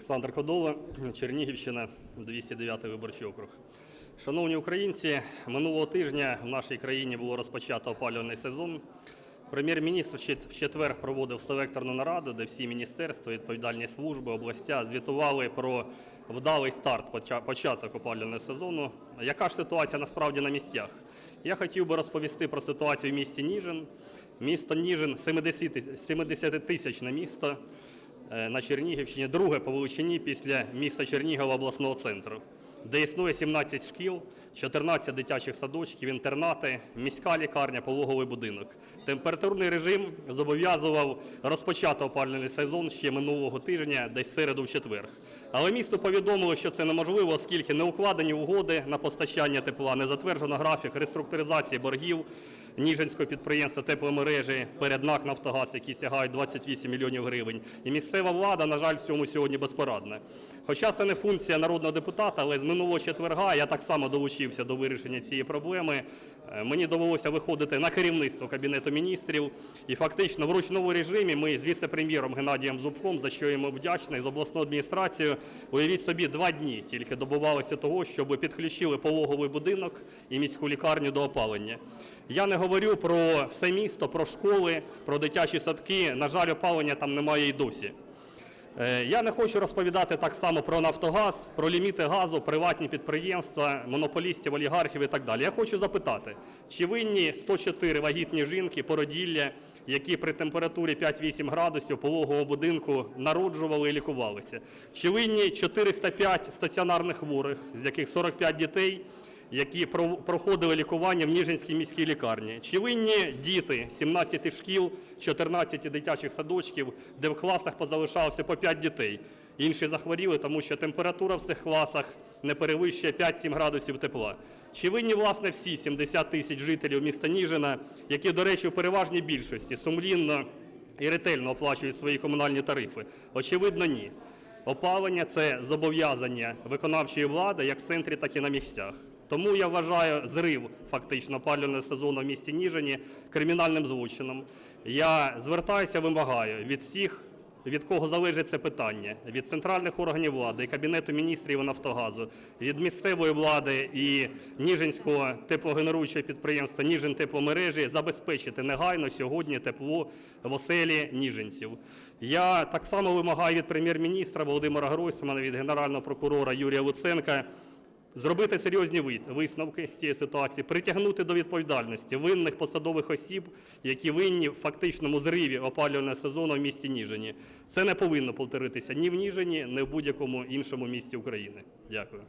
Олександр Кодола, Чернігівщина, 209 виборчий округ. Шановні українці, минулого тижня в нашій країні було розпочато опалювальний сезон. Прем'єр-міністр в четвер проводив селекторну нараду, де всі міністерства, відповідальні служби, областя звітували про вдалий старт, початок опалювального сезону. Яка ж ситуація насправді на місцях? Я хотів би розповісти про ситуацію в місті Ніжин. Місто Ніжин 70-тисячне місто е, на Чернігівщині, друге по величині після міста Чернігова обласного центру, де існує 17 шкіл, 14 дитячих садочків, інтернати, міська лікарня, пологовий будинок. Температурний режим зобов'язував розпочати опалювальний сезон ще минулого тижня, десь середу в четвер. Але місту повідомили, що це неможливо, оскільки не укладені угоди на постачання тепла, не затверджено графік реструктуризації боргів Ніжинського підприємства тепломережі перед НАК «Нафтогаз», які сягають 28 мільйонів гривень. І місцева влада, на жаль, в цьому сьогодні безпорадна. Хоча це не функція народного депутата, але з минулого четверга я так само долучився до вирішення цієї проблеми. Е, Мені довелося виходити на керівництво Кабінету міністрів. І фактично в ручному режимі ми з віце-прем'єром Геннадієм Зубком, за що йому вдячний, з обласною адміністрацією, уявіть собі, два дні тільки добувалися того, щоб підключили пологовий будинок і міську лікарню до опалення. Я не говорю про все місто, про школи, про дитячі садки. На жаль, опалення там немає і досі. Е, Я не хочу розповідати так само про Нафтогаз, про ліміти газу, приватні підприємства, монополістів, олігархів і так далі. Я хочу запитати, чи винні 104 вагітні жінки породілля, які при температурі 5-8 градусів пологового будинку народжували і лікувалися? Чи винні 405 стаціонарних хворих, з яких 45 дітей? Які про- проходили лікування в Ніжинській міській лікарні. Чи винні діти 17 шкіл, 14 дитячих садочків, де в класах позалишалося по 5 дітей? Інші захворіли, тому що температура в цих класах не перевищує 5-7 градусів тепла. Чи винні, власне, всі 70 тисяч жителів міста Ніжина, які, до речі, в переважній більшості сумлінно і ретельно оплачують свої комунальні тарифи? Очевидно, ні. Опалення це зобов'язання виконавчої влади як в центрі, так і на місцях. Тому я вважаю зрив фактично опалювального сезону в місті Ніжині кримінальним злочином. Я звертаюся, вимагаю від всіх, від кого залежить це питання, від центральних органів влади, Кабінету міністрів і Нафтогазу, від місцевої влади і Ніжинського теплогенеруючого підприємства Ніжин тепломережі забезпечити негайно сьогодні тепло в оселі ніжинців. Я так само вимагаю від прем'єр-міністра Володимира Гройсмана, від генерального прокурора Юрія Луценка зробити серйозні висновки з цієї ситуації, притягнути до відповідальності винних посадових осіб, які винні в фактичному зриві опалювального сезону в місті Ніжині. Це не повинно повторитися ні в Ніжині, ні в будь-якому іншому місті України. Дякую.